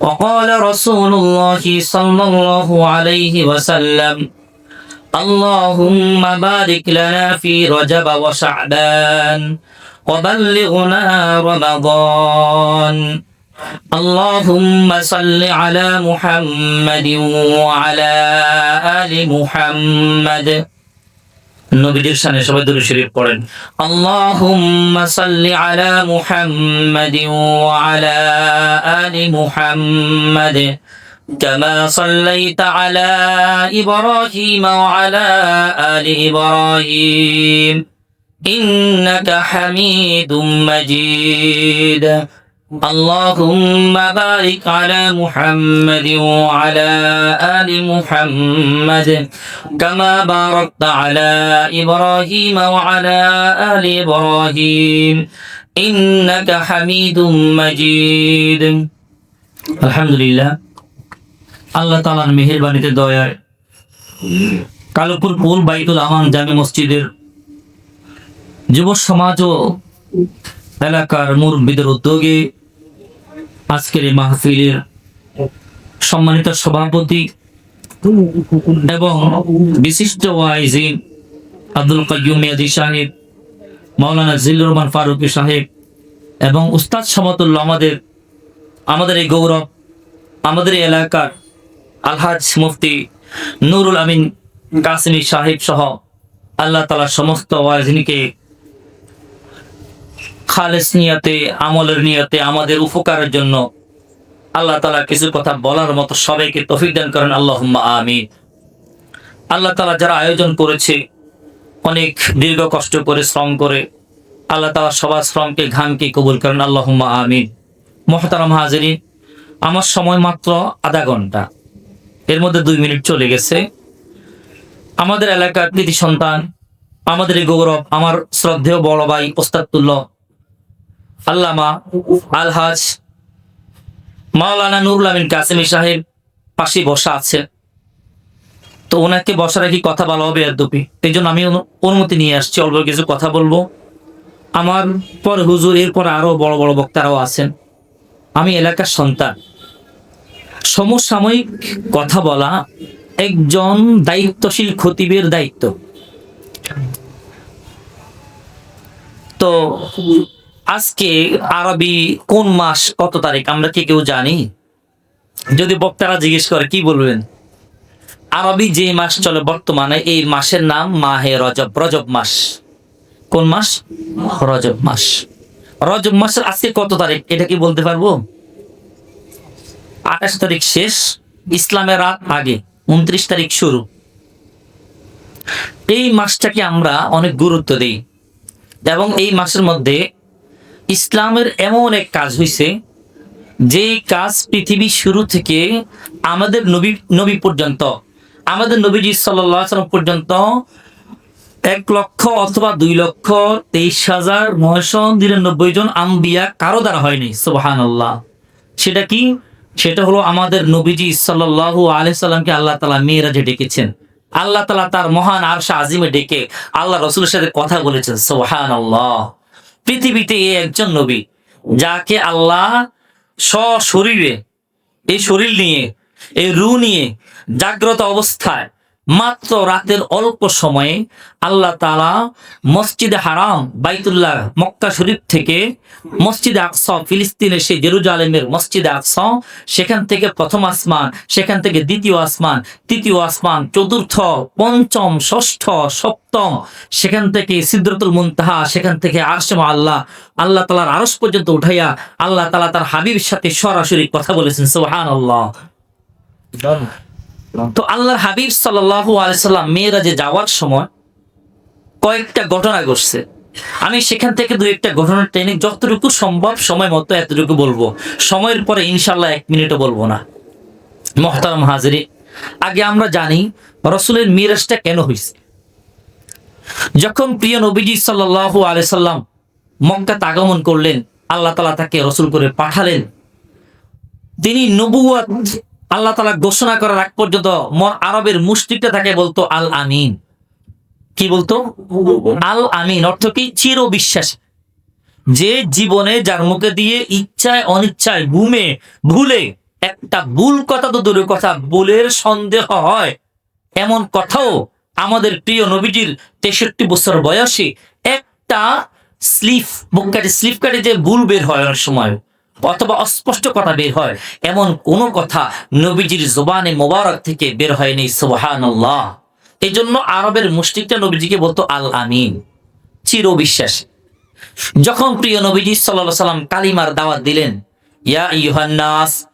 وقال رسول الله صلى الله عليه وسلم اللهم بارك لنا في رجب وشعبان وبلغنا رمضان اللهم صل على محمد وعلى آل محمد নবীদের সামনে সবাই দরুদ শরীফ পড়েন আল্লাহুম্মা সাল্লি আলা মুহাম্মাদিন ওয়া আলা আলি মুহাম্মাদ كما صليت على إبراهيم وعلى آل إبراهيم إنك حميد مجيد اللهم بارك على محمد وعلى آل محمد كما باركت على إبراهيم وعلى آل إبراهيم إنك حميد مجيد الحمد لله আল্লাহ তালার মেহেরবানিতে দয়ায় কালুপুর পুল বাইতুল আমান জামে মসজিদের যুব সমাজ ও এলাকার মুরব্বীদের উদ্যোগে আজকের এই মাহফিলের সম্মানিত সভাপতি এবং বিশিষ্ট ওয়াইজি আব্দুল কাইয়ুম সাহেব, মাওলানা জিল্লুর রহমান ফারুকি সাহেব এবং উস্তাদ সমতুল্য আমাদের আমাদের এই গৌরব, আমাদের এই এলাকার আলহাজ মুফতি নুরুল আমিন কাসিমি সাহেব সহ আল্লাহ তালা সমস্ত ওয়াজিনকে খালেস নিয়াতে, আমলের নিয়তে, আমাদের উপকারের জন্য আল্লাহ তালা কিছু কথা বলার মতো সবাইকে তফিক দান করেন। আল্লাহ আমিন। আল্লাহ তালা যারা আয়োজন করেছে, অনেক দীর্ঘ কষ্ট করে শ্রম করে, আল্লাহ তালা সবার শ্রমকে, ঘামকে কবুল করেন। আল্লাহ আমিন। মহতারাম হাজিরি আমার সময় মাত্র আধা ঘণ্টা। এর মধ্যে দুই মিনিট চলে গেছে। আমাদের এলাকার কৃতি সন্তান, আমাদের গৌরব, আমার শ্রদ্ধেয় বড় ভাই ওস্তাদুল্লাহ আল্লামা আলহাজ মাওলানা নুরুল আমিন কাসেমি সাহেব পাশে বসা আছে। তো ওনাকে বসা রাখি কথা বলা হবে দুপি এই জন্য আমি অনুমতি নিয়ে আসছি, অল্প কিছু কথা বলব। আমার পর হুজুর, এরপর আরও বড় বড় বক্তারাও আছেন। আমি এলাকার সন্তান। সমসাময়িক কথা বলা একজন দায়িত্বশীল খতিবের দায়িত্ব। তো আজকে আরবি কোন মাস কত তারিখ? আমরা কি কেউ জানি? যদি বক্তারা জিজ্ঞেস করে, কি বলবেন? আরবি যে মাস চলে বর্তমানে, এই মাসের নাম মাহে রজব রজব মাস। কোন মাস? রজব মাস। রজব মাসের আজকে কত তারিখ? এটা কি বলতে পারব? আঠাশ তারিখ শেষ, ইসলামের রাত আগে, উনত্রিশ তারিখ শুরু। এই মাসটাকে আমরা অনেক গুরুত্ব দিই। এবং এই মাসের মধ্যে ইসলামের এমন এক কাজ হইছে যে কাজ পৃথিবী শুরু থেকে আমাদের নবী নবী পর্যন্ত, আমাদের নবীজি সাল্লাম পর্যন্ত এক লক্ষ অথবা দুই লক্ষ তেইশ হাজার নয়শো নিরানব্বই জন আম্বিয়া কারও দ্বারা হয়নি সুবাহান আল্লাহ সেটা কি? সেটা হলো আমাদের নবীজি সাল্লাল্লাহু আলাইহি সাল্লামকে আল্লাহ তালা মেয়েরাজে ডেকেছেন। আল্লাহ তালা তার মহান আরশা আজিমে ডেকে আল্লাহ রসুলের সাথে কথা বলেছেন সোহান আল্লাহ পৃথিবীতে এই একজন নবী, যাকে আল্লাহ সশরীরে, এই শরীর নিয়ে, এই রু নিয়ে জাগ্রত অবস্থায় মাত্র রাতের অল্প সময়ে আল্লাহ তালা মসজিদে হারাম বাইতুল্লাহ মক্কা শরীফ থেকে মসজিদে আকস, ফিলিস্তিনের সেই জেরুজালেমের মসজিদে আকসা, সেখান থেকে প্রথম আসমান, সেখান থেকে দ্বিতীয় আসমান, তৃতীয় আসমান, চতুর্থ, পঞ্চম, ষষ্ঠ, সপ্তম, সেখান থেকে সিদ্রতুল মুনতাহা, সেখান থেকে আরশম আল্লাহ আল্লাহ তালার আরস পর্যন্ত উঠাইয়া আল্লাহ তালা তার হাবিবের সাথে সরাসরি কথা বলেছেন সুবহান আল্লাহ তো আল্লাহর হাবিব সাল্লাহ আলাইসাল্লাম মেয়েরাজে যাওয়ার সময় কয়েকটা ঘটনা ঘটছে। আমি সেখান থেকে দু একটা ঘটনা টেনে যতটুকু সম্ভব সময় মতো এতটুকু বলব। সময়ের পরে ইনশাল্লাহ এক মিনিটও বলব না। মহতারাম হাজিরি, আগে আমরা জানি রসুলের মিরাজটা কেন হয়েছে। যখন প্রিয় নবীজি সাল্লাল্লাহু আলাইহি সাল্লাম মক্কাতে আগমন করলেন, আল্লাহ তালা তাকে রসুল করে পাঠালেন। তিনি নবুয়াত আল্লাহ তালা ঘোষণা করার আগ পর্যন্ত আরবের মুষ্টিকটা তাকে বলতো আল আমিন। কি বলতো? আল আমিন। অর্থ কি? চির বিশ্বাস যে জীবনে যার মুখে দিয়ে ইচ্ছায় অনিচ্ছায় ঘুমে, ভুলে একটা ভুল কথা তো দূরের কথা, ভুলের সন্দেহ হয়। এমন কথাও আমাদের প্রিয় নবীজির তেষট্টি বছর বয়সে একটা স্লিপ বুক কাটে, স্লিপ কাটে যে ভুল বের হয় সময়। অথবা অস্পষ্ট কথা বের হয়। এমন কোন কথা নবীজির জবানে মোবারক থেকে বের হয়নি সুবহান এই জন্য আরবের মুষ্টিকটা নবীজিকে বলতো আল আমিন চির বিশ্বাস যখন প্রিয় নবীজি সাল্লাল্লাহু সাল্লাম কালিমার দাওয়াত দিলেন, ইয়া ইউহান্নাস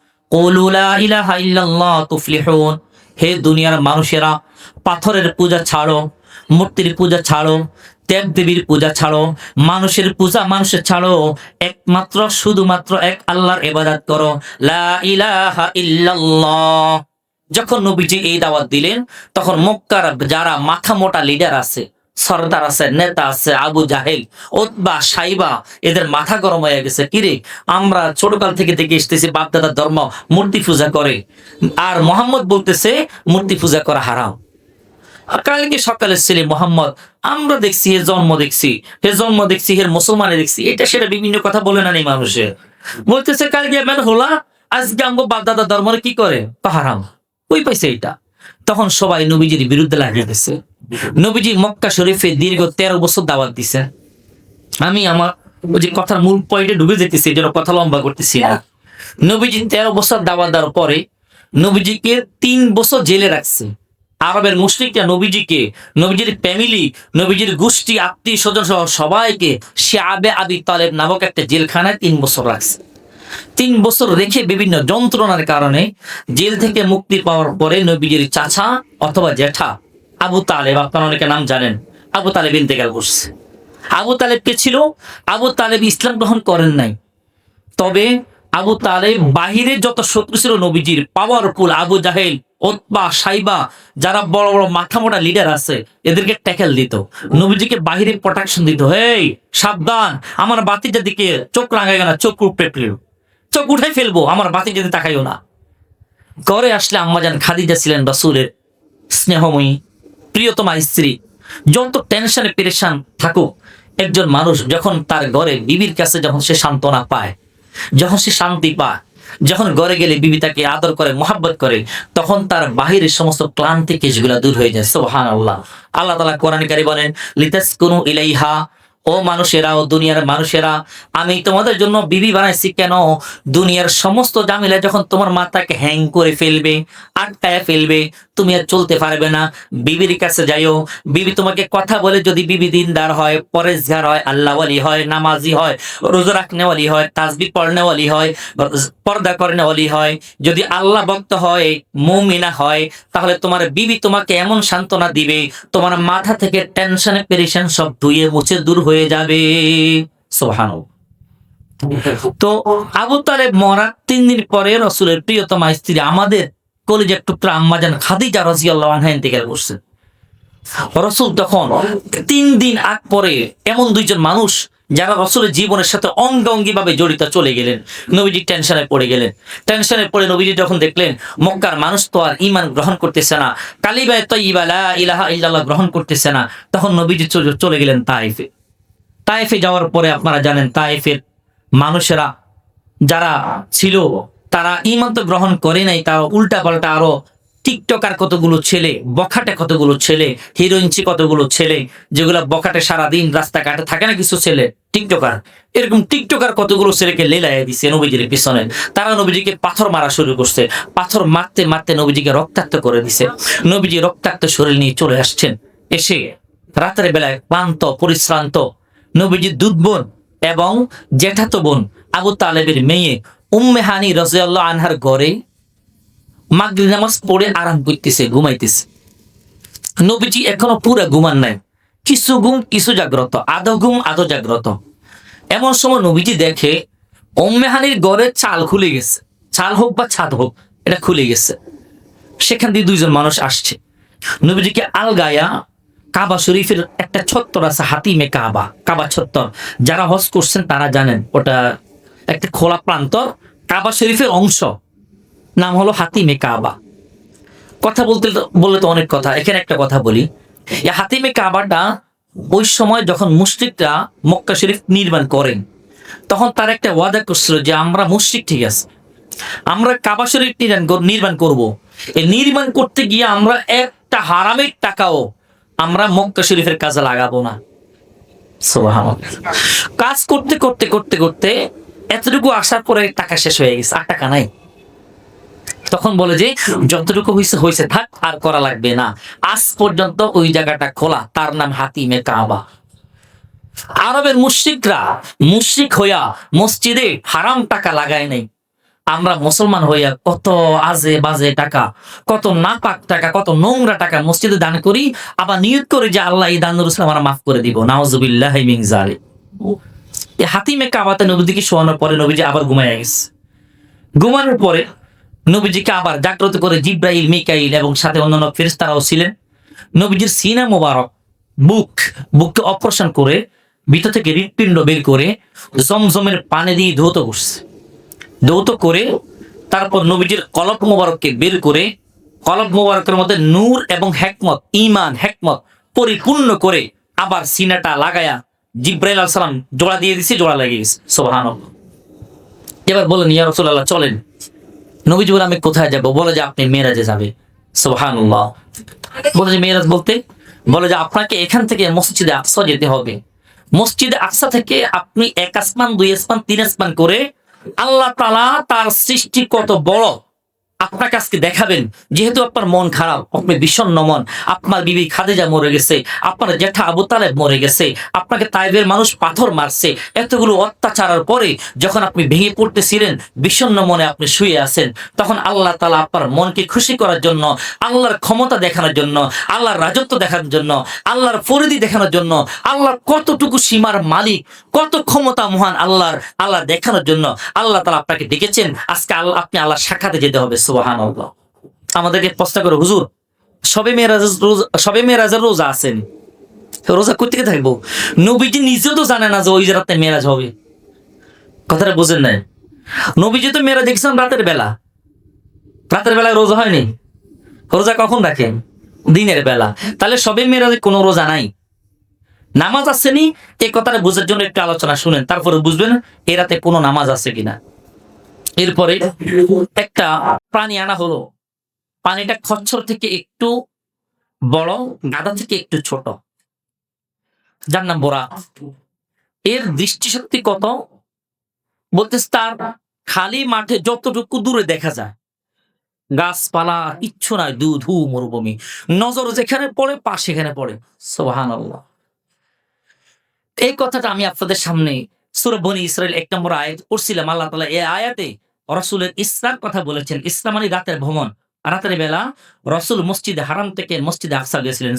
হে দুনিয়ার মানুষেরা, পাথরের পূজা ছাড়ো, মূর্তির পূজা ছাড়ো দেব দেবীর পূজা ছাড়ো, মানুষের পূজা মানুষের ছাড়ো, একমাত্র, শুধুমাত্র এক আল্লাহর ইবাদত করো। লা ইলাহা ইল্লাল্লাহ। যখন নবীজি এই দাওয়াত দিলেন, তখন মক্কার যারা মাথা মোটা লিডার আছে, সর্দার আছে, নেতা আছে, আবু জাহেল, ওতবা, সাইবা, এদের মাথা গরম হয়ে গেছে। কিরে? আমরা ছোটকাল থেকে দেখে এসতেছি বাপদাদার ধর্ম, মূর্তি পূজা করে। আর মোহাম্মদ বলতেছে, মূর্তি পূজা করা হারাম। কালকে সকালে ছেলে মোহাম্মদ, আমরা দেখছি, এর জন্ম দেখছি হে জন্ম দেখছি, এর মুসলমানে দেখছি, এটা সেটা বিভিন্ন কথা বলে না নেই মানুষের বলতেছে, কালকে মেন হোলা, আজকে আমগো বাপদাদা ধর্মরে কি করে? পাহারাম। ওই পাইছে এটা? তখন সবাই নবীজির বিরুদ্ধে লাগিয়ে গেছে নবীজি মক্কা শরীফে দীর্ঘ তেরো বছর দাওয়াত দিছে। আমি আমার ওই যে কথার মূল পয়েন্টে ডুবে যেতেছি এই জন্য কথা লম্বা করতেছি না। নবীজি তেরো বছর দাওয়াত দেওয়ার পরে নবীজিকে তিন বছর জেলে রাখছে। আরবের মুসলিকরা নবীজিকে, নবীজির ফ্যামিলি নবীজির গোষ্ঠী, আত্মীয় স্বজন সহ সবাইকে সে আবে আবি তালেব নামক একটা জেলখানায় তিন বছর রাখছে। তিন বছর রেখে বিভিন্ন যন্ত্রণার কারণে জেল থেকে মুক্তি পাওয়ার পরে নবীজির চাচা অথবা জেঠা আবু তালেব, আপনারা অনেকে নাম জানেন, আবু তালেব ইন্তেকাল করছে। আবু তালেব কে ছিল, আবু তালেব ইসলাম গ্রহণ করেন নাই। তবে আবু তালেব বাহিরে যত শত্রু ছিল নবীজির পাওয়ারফুল আবু জাহেল, ওতবা, সাইবা, যারা বড় বড় মাথা মোটা লিডার আছে, এদেরকে ট্যাকেল দিত। নবীজিকে বাহিরে প্রোটেকশন দিত। হেই, সাবধান, আমার বাতিটার দিকে চোখ রাঙাইও না, চোখ ফেলব। চোখ উঠে ফেলব, আমার বাতি যদি তাকাইও না। ঘরে আসলে আম্মাজান খাদিজা ছিলেন রসুলের স্নেহময়ী, প্রিয়তমা স্ত্রী। যত টেনশনে পেরেশান থাকুক, একজন মানুষ যখন তার ঘরে বিবির কাছে যখন সে সান্ত্বনা পায় যখন সে শান্তি পা যখন ঘরে গেলে বিবি তাকে আদর করে, মোহাব্বত করে, তখন তার বাহিরের সমস্ত ক্লান্তি কেশগুলা দূর হয়ে যায়। সোহান আল্লাহ আল্লাহ তালা কোরআনকারী বলেন লিতাস কোনো ইলাইহা ও মানুষেরা, ও দুনিয়ার মানুষেরা, আমি তোমাদের জন্য বিবি বানাইছি কেন? দুনিয়ার সমস্ত জামিলা যখন তোমার মাথাকে হ্যাং করে ফেলবে, আটকায় ফেলবে, তুমি আর চলতে পারবে না। বিবির কাছে যাইও, বিবি তোমাকে কথা বলে যদি বিবি দিনদার হয়, পরেজগার হয়, আল্লাহওয়ালি হয়, নামাজি হয়, রোজা রাখনেওয়ালি হয় তাসবি পড়নেওয়ালি হয়, পর্দা করনেওয়ালি হয়, যদি আল্লাহ ভক্ত হয়, মুমিনা হয়, তাহলে তোমার বিবি তোমাকে এমন সান্ত্বনা দিবে, তোমার মাথা থেকে টেনশনে পেরেশান সব ধুয়ে মুছে দূর হয়ে যাবে। সোহানো তো আবু তালেব মরার তিন দিন পরে রসুলের প্রিয়তমা স্ত্রী আমাদের কলিজার টুকরা আম্মাজান খাদিজা রাজিয়াল্লাহ আনহা ইন্তেকাল করছেন রসুল তখন তিন দিন আগ পরে এমন দুইজন মানুষ যারা রসুলের জীবনের সাথে অঙ্গাঙ্গি ভাবে জড়িত চলে গেলেন। নবীজি টেনশনে পড়ে গেলেন। টেনশনে পড়ে নবীজি যখন দেখলেন মক্কার মানুষ তো আর ইমান গ্রহণ করতেছে না কালিবায় তৈবা লা ইলাহা ইল্লাল্লাহ গ্রহণ করতেছে না, তখন নবীজি চলে গেলেন তাইফে। তাইফে যাওয়ার পরে আপনারা জানেন, তাইফের মানুষেরা যারা ছিল, তারা ইমান তো গ্রহণ করে নাই তারা উল্টা পাল্টা আরও টিকটকার কতগুলো ছেলে, বখাটে কতগুলো ছেলে, হিরোইনচি কতগুলো ছেলে, যেগুলো বখাটে সারাদিন রাস্তাঘাটে থাকে না কিছু ছেলে, টিকটকার। এরকম টিকটকার কতগুলো ছেলেকে লেলাইয়া দিছে নবীজির পিছনে। তারা নবীজিকে পাথর মারা শুরু করছে। পাথর মারতে মারতে নবীজিকে রক্তাক্ত করে দিছে। নবীজি রক্তাক্ত শরীর নিয়ে চলে আসছেন। এসে রাতের বেলায় ক্লান্ত, পরিশ্রান্ত নবীজির দুধ বোন এবং জেঠাতো বোন আবু তালেবের মেয়ে উম্মে হানি রাজিয়াল্লাহ আনহার ঘরে মাগরিব নামাজ পড়ে আরাম করতেছে, ঘুমাইতেছে। নবীজি এখনও পুরা ঘুমান নাই। কিছু ঘুম, কিছু জাগ্রত, আধো ঘুম, আধো জাগ্রত। এমন সময় নবীজি দেখে উম্মে হানির ঘরে চাল খুলে গেছে। চাল হোক বা ছাদ হোক, এটা খুলে গেছে। সেখান দিয়ে দুইজন মানুষ আসছে। নবীজিকে আলগায়া কাবা শরীফের একটা ছত্তর আছে, হাতিমে কাবা কাবা ছত্তর। যারা হজ করছেন তারা জানেন, ওটা একটা খোলা প্রান্তর, কাবা শরীফের অংশ। নাম হলো হাতিমে কাবা। কথা বলতে, বললে তো অনেক কথা। এখানে একটা কথা বলি। এই হাতিমে কাবাটা ওই সময় যখন মুশরিকরা মক্কা শরীফ নির্মাণ করেন, তখন তার একটা ওয়াদা করছিল যে আমরা মুশরিক ঠিক আছে। আমরা কাবা শরীফ নির্মাণ নির্মাণ করব। এই নির্মাণ করতে গিয়ে আমরা একটা হারামের টাকাও আমরা মক্কা শরীফের কাজে লাগাবো না। কাজ করতে করতে করতে করতে এতটুকু আসার পরে টাকা শেষ হয়ে গেছে, আর টাকা নাই। তখন বলে যে, যতটুকু হয়েছে হয়েছে থাক, আর করা লাগবে না। আজ পর্যন্ত ওই জায়গাটা খোলা, তার নাম হাতিমে কাবা। আরবের মুশরিকরা মুশরিক হইয়া মসজিদে হারাম টাকা লাগায় নাই। আমরা মুসলমান হইয়া কত আজে বাজে টাকা, কত নাপাক টাকা, কত নোংরা টাকা মসজিদে দান করি, আবার নিয়োগ করে যে আল্লাহ এই দানুর ইসলাম আমরা মাফ করে দিব। নাওজুবিল্লাহ এই হাতিমে কাবাতে নবীদিকে শোয়ানোর পরে নবীজি আবার ঘুমাইয়া গেছে। ঘুমানোর পরে নবীজিকে আবার জাগ্রত করে জিব্রাইল, মিকাইল এবং সাথে অন্যান্য ফেরেশতারাও ছিলেন। নবীজির সিনা মোবারক বুক, বুককে অপারেশন করে ভিতর থেকে হৃৎপিণ্ড বের করে জমজমের পানি দিয়ে ধৌত করছে ধৌত করে তারপর নবীজির কলব মোবারককে বের করে কলব মোবারকের মধ্যে নূর এবং হেকমত ইমান হেকমত পরিপূর্ণ করে আবার সিনাটা লাগায়া জিব্রাইল আলাইহিস সালাম জোড়া দিয়ে দিছে, জোড়া লাগিয়ে গেছে সুবহানাল্লাহ। এবার বলেন, ইয়া রাসূলুল্লাহ, চলেন। নবীজি বলে, আমি কোথায় যাব? বলে যে, আপনি মেরাজে যাবে। সুবহানাল্লাহ। বলে যে মেরাজ বলতে, বলে যে, আপনাকে এখান থেকে মসজিদে আকসা যেতে হবে। মসজিদে আকসা থেকে আপনি এক আসমান, দুই আসমান, তিন আসমান করে আল্লাহ তাআলা তার সৃষ্টি কত বড়, আপনাকে আজকে দেখাবেন। যেহেতু আপনার মন খারাপ, আপনি বিষণ্ণ মন, আপনার বিবি খাদিজা মরে গেছে, আপনার জেঠা আবু তালেব মরে গেছে, আপনাকে তাইবের মানুষ পাথর মারছে, এতগুলো অত্যাচারের পরে যখন আপনি ভেঙে পড়তেছিলেন, বিষণ্ণ মনে আপনি শুয়ে আছেন, তখন আল্লাহ তালা আপনার মনকে খুশি করার জন্য, আল্লাহর ক্ষমতা দেখানোর জন্য, আল্লাহর রাজত্ব দেখানোর জন্য, আল্লাহর ফরিদি দেখানোর জন্য, আল্লাহর কতটুকু সীমার মালিক কত ক্ষমতা মহান আল্লাহর আল্লাহ দেখানোর জন্য আল্লাহ তালা আপনাকে ডেকেছেন। আজকে আল্লাহ, আপনি আল্লাহর সাক্ষাতে যেতে হবে সুবাহান আমাদেরকে প্রশ্ন করে, হুজুর, সবে মেয়েরাজ রোজা, সবে মেয়েরাজের রোজা আছেন? রোজা কোথেকে থাকব? নবীজি নিজেও তো জানে না যে ওই রাতে মেয়েরাজ হবে। কথাটা বুঝেন নাই? নবীজি তো মেয়েরাজ দেখছিলাম রাতের বেলা। রাতের বেলায় রোজা হয়নি। রোজা কখন রাখেন? দিনের বেলা। তাহলে সবে মেয়েরাজে কোনো রোজা নাই। নামাজ আসেনি এই কথাটা বোঝার জন্য একটু আলোচনা শুনেন, তারপরে বুঝবেন এ রাতে কোনো নামাজ আছে কিনা। এরপরে একটা প্রাণী আনা হলো। পানিটা খচ্চর থেকে একটু বড়, গাদা থেকে একটু ছোট। যার নাম বোরা। এর দৃষ্টিশক্তি কত? বলতেছে তার খালি মাঠে যতটুকু দূরে দেখা যায়। গাছপালা কিচ্ছু নাই দু ধু মরুভূমি। নজর যেখানে পড়ে, পা সেখানে পড়ে। সোহান এই কথাটা আমি আপনাদের সামনে সুরবনি ইসরায়েল এক নম্বর আয়াত পড়ছিলাম, আল্লাহ তালা এই আয়াতে রসুলের ইসলার কথা বলেছেন, ইসলাম মানে রাতের ভ্রমণ। রাতের বেলা রসুল মসজিদ হারাম থেকে মসজিদে আকসা গেছিলেন।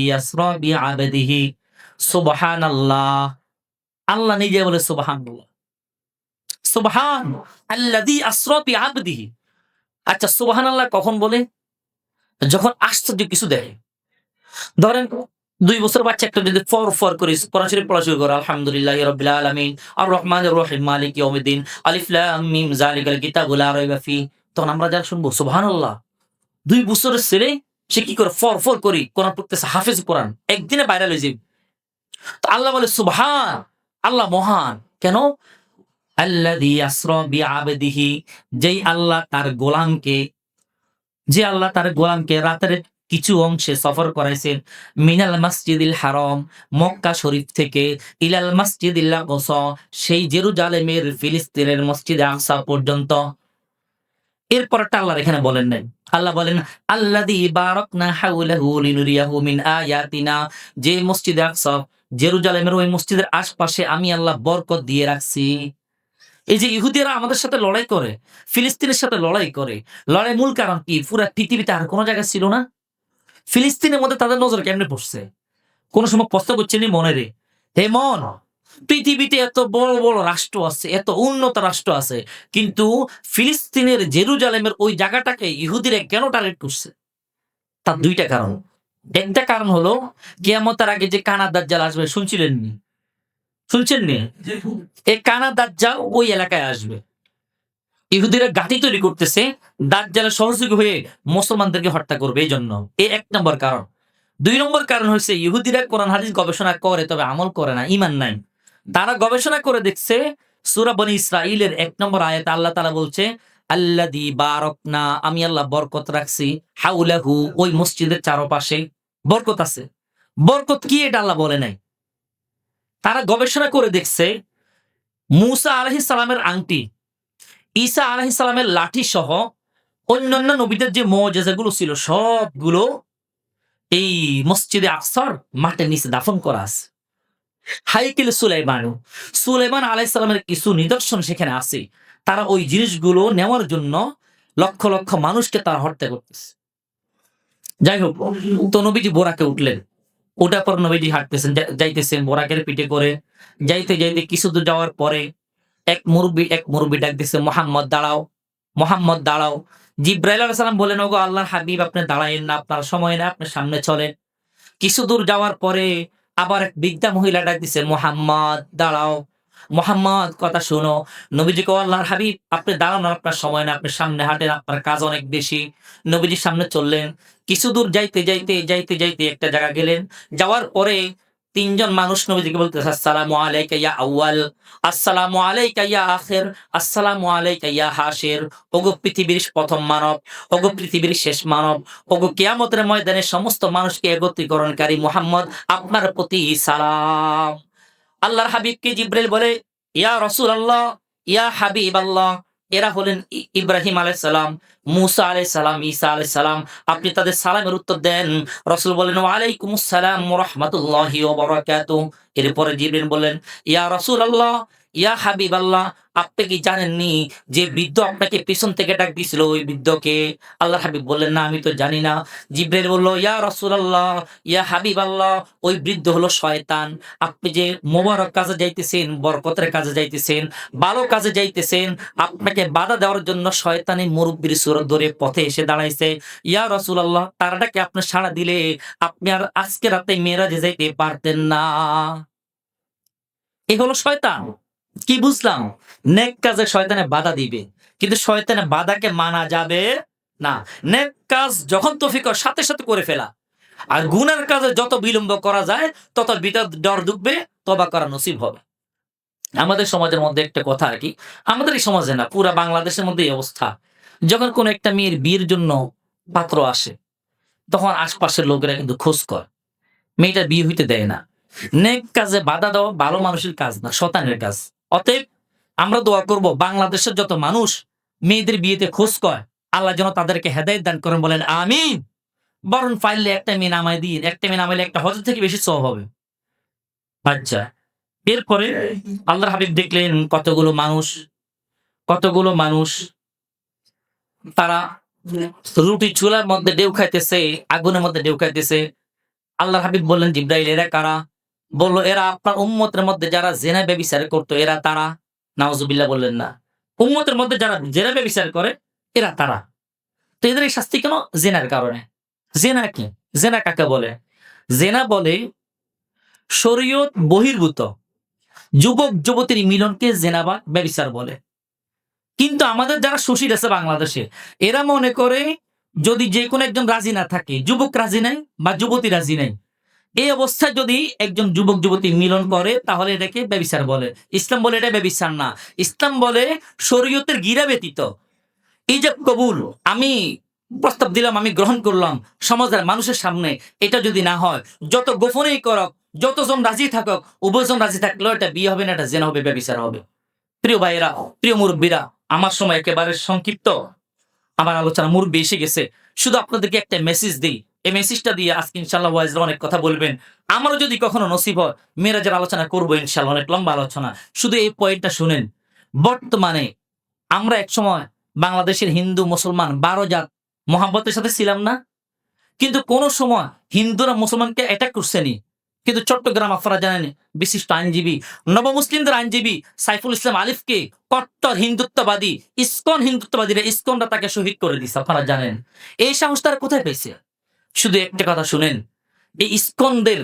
ইয়াসরা বিআবদিহি। সুবহানাল্লাহ। আল্লাহ নিজে বলে সুবহান আসরা বিআবদিহি। আচ্ছা সুবহানাল্লাহ কখন বলে? যখন আশ্চর্য কিছু দেয় ধরেন দুই বছর বাচ্চা একটা যদি ফর ফর করে কোরআন শরীফ পড়া শুরু করে, আলহামদুলিল্লাহ রাব্বিল আলামিন। আর রহমানির রহিম, মালিক ইয়াউমিদ্দিন। আলিফ লাম মিম, যালিকাল কিতাবুল তখন আমরা যা শুনব, সুবহানাল্লাহ। দুই বছরের ছেলে, সে কি করে ফর ফর করি? কোরআন পড়তেছে, হাফেজ কোরআন। একদিনে ভাইরাল হয়ে যাবে। তো আল্লাহ বলে, সুবহান, আল্লাহ মহান। কেন? আল্লাযী আসরা বিআবদিহি, যেই আল্লাহ তার গোলামকে, যে আল্লাহ তার গোলামকে রাতের কিছু অংশে সফর করাইছেন মিনাল মসজিদিল হারম মক্কা শরীফ থেকে ইলাল মসজিদিল আকসা, সেই জেরুজালেমের ফিলিস্তিনের মসজিদে আকসা পর্যন্ত। এরপরটা আল্লাহ এখানে বলেন নাই। আল্লাহ বলেন, আল্লাযী বারাকনা হাওলাহু লিনুরিয়াহু মিন আয়াতিনা। যে মসজিদে আকসা জেরুজালেমের ওই মসজিদের আশপাশে আমি আল্লাহ বরকত দিয়ে রাখছি। এই যে ইহুদিরা আমাদের সাথে লড়াই করে, ফিলিস্তিনের সাথে লড়াই করে লড়াই মূল কারণ কি? পুরা পৃথিবীতে আর কোনো জায়গা ছিল না? ফিলিস্তিনের মধ্যে তাদের নজর কেমনে পড়ছে? কোন সময় প্রশ্ন করছেন মনে রে। হে মন পৃথিবীতে এত বড় বড় রাষ্ট্র আছে এত উন্নত রাষ্ট্র আছে কিন্তু ফিলিস্তিনের জেরুজালেমের ওই জায়গাটাকে ইহুদিরা কেন টার্গেট করছে? তার দুইটা কারণ। একটা কারণ হলো কিয়ামতের আগে যে কানা দাজ্জাল আসবে শুনছিলেন নি? শুনছেন নি? এই কানা দাজ্জাল ওই এলাকায় আসবে। ইহুদিরা গাঁটি তৈরি করতেছে দাজ্জালের সহযোগী হয়ে মুসলমানদেরকে হত্যা করবে এই জন্য এই এক নম্বর কারণ। দুই নম্বর কারণ হচ্ছে ইহুদিরা কোরআন, হাদিস গবেষণা করে, তবে আমল করে না ইমান নাই তারা গবেষণা করে দেখছে, সুরা বনি ইসরাইলের এক নম্বর আয়াত আল্লাহ তালা বলছে আল্লাদি বারকনা, আমি আল্লাহ বরকত রাখছি হাউলাহু ওই মসজিদের চারপাশে। বরকত আছে। বরকত কি এটা আল্লাহ বলে নাই। তারা গবেষণা করে দেখছে, মুসা আলহিস সালামের আংটি ঈসা আলহিস সালামের লাঠি সহ অন্যান্য নবীদের যে মজেজাগুলো ছিল, সবগুলো এই মসজিদে আকসর মাটির নিচে দাফন করা আছে। হাইকেল সুলাইমানু সুলাইমান আলাইসালামের কিছু নিদর্শন সেখানে আছে। তারা ওই জিনিসগুলো নেওয়ার জন্য লক্ষ লক্ষ মানুষকে তারা হত্যা করতেছে। যাই হোক, তো নবীজি বোরাকে উঠলেন। ওটার পর নবীজি হাঁটতেছেন যাইতেছেন বোরাকের পিঠে করে। যাইতে যাইতে কিছু দূর যাওয়ার পরে এক মুরব্বী এক মুরব্বী ডাক দিছে, মোহাম্মদ, দাঁড়াও মোহাম্মদ, দাঁড়াও। জিব্রাইল সালাম বলেন ওগো আল্লাহর হাবিব, আপনি দাঁড়াইন না, আপনার সময় না আপনি সামনে চলেন। কিছু দূর যাওয়ার পরে আবার এক বৃদ্ধা মহিলা ডাক দিছে, মোহাম্মদ, দাঁড়াও, মোহাম্মদ, কথা শুনো। নবীজি কো আল্লাহর হাবিব, আপনি দাঁড়ান আপনার সময় না আপনি সামনে হাঁটেন, আপনার কাজ অনেক বেশি। নবীজি সামনে চললেন। কিছু দূর যাইতে যাইতে যাইতে যাইতে একটা জায়গা গেলেন। যাওয়ার পরে তিনজন মানুষ নবীজিকে বলতেছে আসসালামু আলাইকা ইয়া আউয়াল, আসসালামু আলাইকা ইয়া আখির, আসসালামু আলাইকা ইয়া হাসির ওগো পৃথিবীর প্রথম মানব, ওগো পৃথিবীর শেষ মানব, ওগো কিয়ামতের ময়দানে সমস্ত মানুষকে একত্রীকরণকারী মুহাম্মদ, আপনার প্রতি সালাম। আল্লাহর হাবিবকে জিব্রাইল বলে, ইয়া রসুল আল্লাহ ইয়া হাবিব আল্লাহ এরা হলেন ইব্রাহিম আলাই সালাম, মুসা আলাই সালাম, ঈসা আলাই সালাম। আপনি তাদের সালামের উত্তর দেন। রসুল বলেন ওয়ালাইকুম আসসালাম রহমতুল্লাহ এরপরে জিবিন বলেন ইয়া রসুল আল্লাহ ইয়া হাবিব আল্লাহ আপনি কি জানেননি যে বৃদ্ধ আপনাকে পিছন থেকে ডাক দিছিল ওই বৃদ্ধকে আল্লাহ হাবিব বললেন, না, আমি তো জানি না। জিব্রাইল বলল, ইয়া রসুল আল্লাহ ইয়া হাবিব আল্লাহ ওই বৃদ্ধ হলো শয়তান। আপনি যে মোবারক কাজে যাইতেছেন, বরকতের কাজে যাইতেছেন, ভালো কাজে যাইতেছেন, আপনাকে বাধা দেওয়ার জন্য শয়তানি মুরব্বীর সুরত ধরে পথে এসে দাঁড়াইছে। ইয়া রসুল আল্লাহ তারাটাকে আপনি সাড়া দিলে আপনি আর আজকে রাতে মেয়েরাজে যাইতে পারতেন না। এ হলো শয়তান। কি বুঝলাম? নেক কাজে শয়তানে বাধা দিবে। কিন্তু শয়তানে বাধাকে মানা যাবে না। নেক কাজ যখন তফিক সাথে সাথে করে ফেলা। আর গুনার কাজে যত বিলম্ব করা যায়, তত ভিতর ডর ঢুকবে তবা করা নসিব হবে। আমাদের সমাজের মধ্যে একটা কথা আর কি। আমাদের এই সমাজে না, পুরা বাংলাদেশের মধ্যে এই অবস্থা। যখন কোন একটা মেয়ের বিয়ের জন্য পাত্র আসে, তখন আশপাশের লোকেরা কিন্তু খোঁজ করে। মেয়েটা বিয়ে হইতে দেয় না। নেক কাজে বাধা দেওয়া ভালো মানুষের কাজ না শতানের কাজ। অতএব আমরা দোয়া করব, বাংলাদেশের যত মানুষ মেয়েদের বিয়েতে খোঁজ কয়, আল্লাহ যেন তাদেরকে হেদায়ত দান করেন, বলেন, আমিন। বরং ফাইলে একটা মেয়ে নামায় দিন, একটা মেয়ে নামাইলে একটা হজর থেকে বেশি সব হবে। আচ্ছা এরপরে আল্লাহর হাবিব দেখলেন কতগুলো মানুষ কতগুলো মানুষ তারা রুটি চুলার মধ্যে ডেউ খাইতেছে, আগুনের মধ্যে ডেউ খাইতেছে। আল্লাহর হাবিব বললেন, জিব্রাইল, এরা কারা? বলল, এরা আপনার উম্মতের মধ্যে যারা জেনা ব্যবিচার করতো, এরা তারা? নাওজুবিল্লাহ বললেন, না। উম্মতের মধ্যে যারা জেনা ব্যবিচার করে, এরা তারা। তো এদের এই শাস্তি কেন? জেনার কারণে। জেনা কি? জেনা কাকে বলে? জেনা বলে শরীয়ত বহির্ভূত। যুবক যুবতীর মিলনকে জেনা বা ব্যবিচার বলে। কিন্তু আমাদের যারা সুশীল আছে বাংলাদেশে, এরা মনে করে যদি যে কোনো একজন রাজি না থাকে, যুবক রাজি নাই বা যুবতী রাজি নাই এই অবস্থায় যদি একজন যুবক, যুবতী মিলন করে, তাহলে এটাকে ব্যবিচার বলে। ইসলাম বলে এটা ব্যবিচার না। ইসলাম বলে শরীয়তের গিরা ব্যতীত। এই যে কবুল, আমি প্রস্তাব দিলাম, আমি গ্রহণ করলাম সমাজের মানুষের সামনে, এটা যদি না হয়, যত গোপনেই করক, যতজন রাজি থাকক, উভয়জন রাজি থাকলেও এটা বিয়ে হবে না, এটা জেনা হবে, ব্যবিচার হবে। প্রিয় ভাইয়েরা, প্রিয় মুরব্বীরা, আমার সময় একেবারে সংক্ষিপ্ত। আমার আলোচনা মুরব্বী এসে গেছে। শুধু আপনাদেরকে একটা মেসেজ দিই। এই মেসেজটা দিয়ে আজকে ইনশাল্লাহ ওয়াইজরা অনেক কথা বলবেন। আমারও যদি কখনো নসিব হয়, মেয়েরাজের আলোচনা করব ইনশাল্লাহ অনেক লম্বা আলোচনা। শুধু এই পয়েন্টটা শুনেন, বর্তমানে আমরা এক সময় বাংলাদেশের হিন্দু, মুসলমান বারো জাত মহাব্বতের সাথে ছিলাম না, কিন্তু কোন সময় হিন্দুরা মুসলমানকে অ্যাটাক করছেনি কিন্তু চট্টগ্রাম আপনারা জানেন, বিশিষ্ট আইনজীবী, নবমুসলিমদের আইনজীবী সাইফুল ইসলাম আলিফকে কট্টর হিন্দুত্ববাদী, ইসকন হিন্দুত্ববাদীরা ইসকনরা তাকে শহীদ করে দিচ্ছে আপনারা জানেন। এই সাহস তারা কোথায় পেয়েছে? শুধু একটা কথা শুনেন, এই ইসকনদের,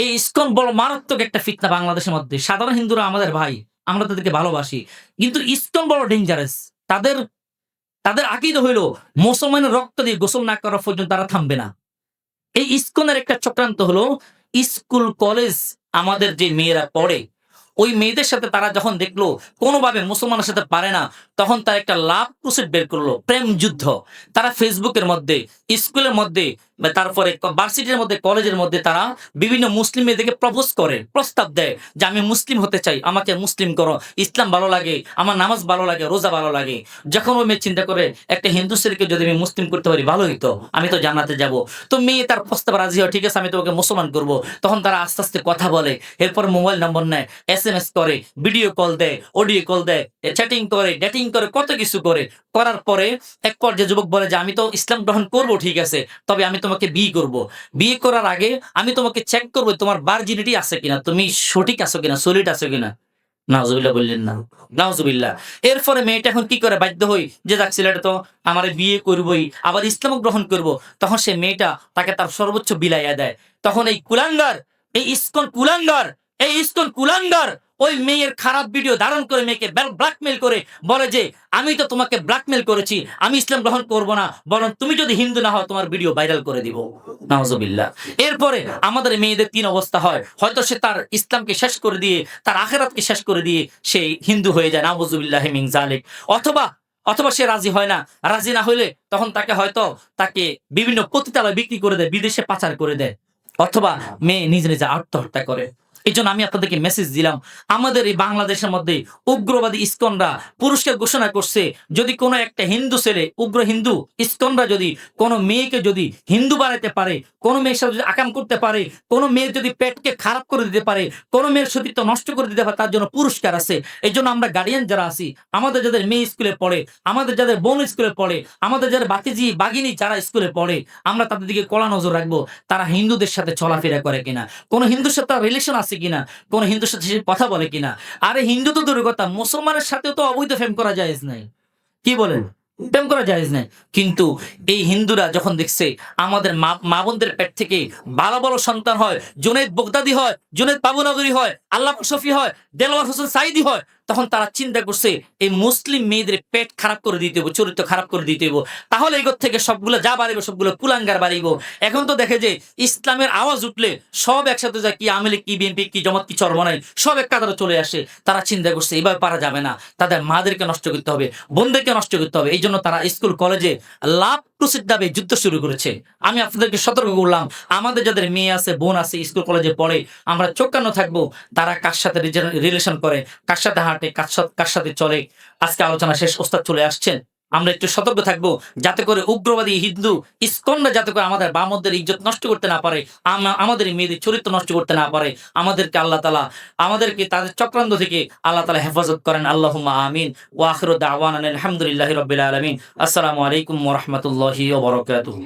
এই ইসকন বড় মারাত্মক একটা ফিতনা বাংলাদেশের মধ্যে। সাধারণ হিন্দুরা আমাদের ভাই, আমরা তাদেরকে ভালোবাসি। কিন্তু ইসকন বড় ডেঞ্জারাস তাদের তাদের আকিদ হইল, মুসলমানের রক্ত দিয়ে গোসল না করা পর্যন্ত তারা থামবে না। এই ইস্কনের একটা চক্রান্ত হলো, স্কুল, কলেজ আমাদের যে মেয়েরা পড়ে, ওই মেয়েদের সাথে তারা যখন দেখল, কোনোভাবে মুসলমানের সাথে পারে না তখন তার একটা লাভ ক্রুসেড বের করল, প্রেম যুদ্ধ। তারা ফেসবুকের মধ্যে, স্কুলের মধ্যে তারপরে ভার্সিটির মধ্যে, কলেজের মধ্যে তারা বিভিন্ন মুসলিম মেয়েদেরকে প্রপোজ করে, প্রস্তাব দেয় যে আমি মুসলিম হতে চাই, আমাকে মুসলিম করো, ইসলাম ভালো লাগে, আমার নামাজ ভালো লাগে, রোজা ভালো লাগে। যখন ওই মেয়ে চিন্তা করে, একটা হিন্দু ছেলেকে যদি আমি মুসলিম করতে পারি, ভালো হইতো, আমি তো জানাতে যাব। তো মেয়ে তার প্রস্তাব রাজি হয়, ঠিক আছে, আমি তোমাকে মুসলমান করব। তখন তারা আস্তে আস্তে কথা বলে, এরপর মোবাইল নম্বর নেয়, এস করে, ভিডিও কল দেয়, অডিও কল দেয় চ্যাটিং করে, ডেটিং করে, কত কিছু করে, করার পরে এক পর্যায়ে যুবক বলে যে, আমি তো ইসলাম গ্রহণ করব, ঠিক আছে, তবে আমি তোমাকে বিয়ে করব। বিয়ে করার আগে আমি তোমাকে চেক করব তোমার ভার্জিনিটি আছে কিনা, তুমি সঠিক আছো কিনা সলিড আছো কিনা। বললেন, না এরপরে মেয়েটা এখন কি করে, বাধ্য হই যে, যাক ছেলেটা তো আমার বিয়ে করবই, আবার ইসলাম গ্রহণ করব। তখন সে মেয়েটা তাকে তার সর্বোচ্চ বিলাইয়া দেয়। তখন এই কুলাঙ্গার, এই ইস্কন কুলাঙ্গার, এই ইস্কন কুলাঙ্গার ওই মেয়ের খারাপ ভিডিও ধারণ করে মেয়েকে ব্ল্যাকমেল করে বলে যে, আমি তো তোমাকে ব্ল্যাকমেল করেছি, আমি ইসলাম গ্রহণ করব না, বরং তুমি যদি হিন্দু না হও, তোমার ভিডিও ভাইরাল করে দিব। নাওজবিল্লাহ এরপরে আমাদের মেয়েদের তিন অবস্থা হয়। হয়তো সে তার ইসলামকে শেষ করে দিয়ে, তার আখেরাতকে শেষ করে দিয়ে সে হিন্দু হয়ে যায় নাওজবিল্লাহ মিং জালেক অথবা অথবা সে রাজি হয় না। রাজি না হলে তখন তাকে হয়তো তাকে বিভিন্ন পতিতালয় বিক্রি করে দেয়, বিদেশে পাচার করে দেয়। অথবা মেয়ে নিজে নিজে আত্মহত্যা করে। এই জন্য আমি আপনাদেরকে মেসেজ দিলাম, আমাদের এই বাংলাদেশের মধ্যে উগ্রবাদী ইস্কনরা পুরস্কার ঘোষণা করছে, যদি কোনো একটা হিন্দু ছেলে, উগ্র হিন্দু ইস্কনরা যদি কোনো মেয়েকে যদি হিন্দু বানাইতে পারে, কোনো মেয়ের সাথে যদি আকাম করতে পারে, কোনো মেয়ের যদি পেটকে খারাপ করে দিতে পারে, কোনো মেয়ের সতীত্ব নষ্ট করে দিতে পারে, তার জন্য পুরস্কার আছে। এই জন্য আমরা গার্ডিয়ান যারা আছি, আমাদের যাদের মেয়ে স্কুলে পড়ে, আমাদের যাদের বোন স্কুলে পড়ে, আমাদের যাদের বাতিজি বাগিনী যারা স্কুলে পড়ে, আমরা তাদের দিকে কলা নজর রাখব, তারা হিন্দুদের সাথে চলাফেরা করে কিনা। কোনো হিন্দুর সাথে রিলেশন আছে কিনা? কোন হিন্দুর সাথে সে কথা বলে কিনা? আরে হিন্দু তো দূরের কথা মুসলমানের সাথেও তো অবৈধ ফেম করা যায় নাই। কি বলেন? প্রেম করা যায় নাই। কিন্তু এই হিন্দুরা যখন দেখছে আমাদের মা বোনদের পেট থেকে ভালো ভালো সন্তান হয়, জুনেদ বগদাদি হয়, জুনেদ বাবুনগরী হয় আল্লাহ শফি হয় দেলওয়ার হোসেন সাইদি হয় তখন তারা চিন্তা করছে, এই মুসলিম মেয়েদের পেট খারাপ করে দিতে হইব, চরিত্র খারাপ করে দিতে হইব। তাহলে এগোর থেকে সবগুলো যা বাড়িব সবগুলো কুলাঙ্গার বাড়িব এখন তো দেখে যে ইসলামের আওয়াজ উঠলে সব একসাথে যায়, কি আমেলে, কি বিএনপি, কি জমত, কি চরমনাই সব এক কাতারে চলে আসে। তারা চিন্তা করছে এইভাবে পারা যাবে না। তাদের মাদেরকে নষ্ট করতে হবে, বোনদেরকে নষ্ট করতে হবে। এই জন্য তারা স্কুল, কলেজে লাভ ক্রুসিড দাবে যুদ্ধ শুরু করেছে। আমি আপনাদেরকে সতর্ক করলাম, আমাদের যাদের মেয়ে আছে, বোন আছে, স্কুল, কলেজে পড়ে, আমরা চোখানো থাকব। তারা কার সাথে রিলেশন করে, কার সাথে হাঁটে কার সাথে চলে? আজকে আলোচনা শেষ, ওস্তাদ চলে আসছেন। আমরা একটু সতর্ক থাকব, যাতে করে উগ্রবাদী হিন্দু ইস্কনরা যাতে করে আমাদের বামদের ইজ্জত নষ্ট করতে না পারে আমাদের মেয়েদের চরিত্র নষ্ট করতে না পারে, আমাদেরকে আল্লাহ তালা আমাদেরকে তাদের চক্রান্ত থেকে আল্লাহ তালা হেফাজত করেন। আল্লাহ আমিন। ওয়াখর দাওয়ান আলহামদুলিল্লাহ রবিল আলমিন। আসসালামু আলাইকুম রহমতুল্লাহি ওবরকাতুহ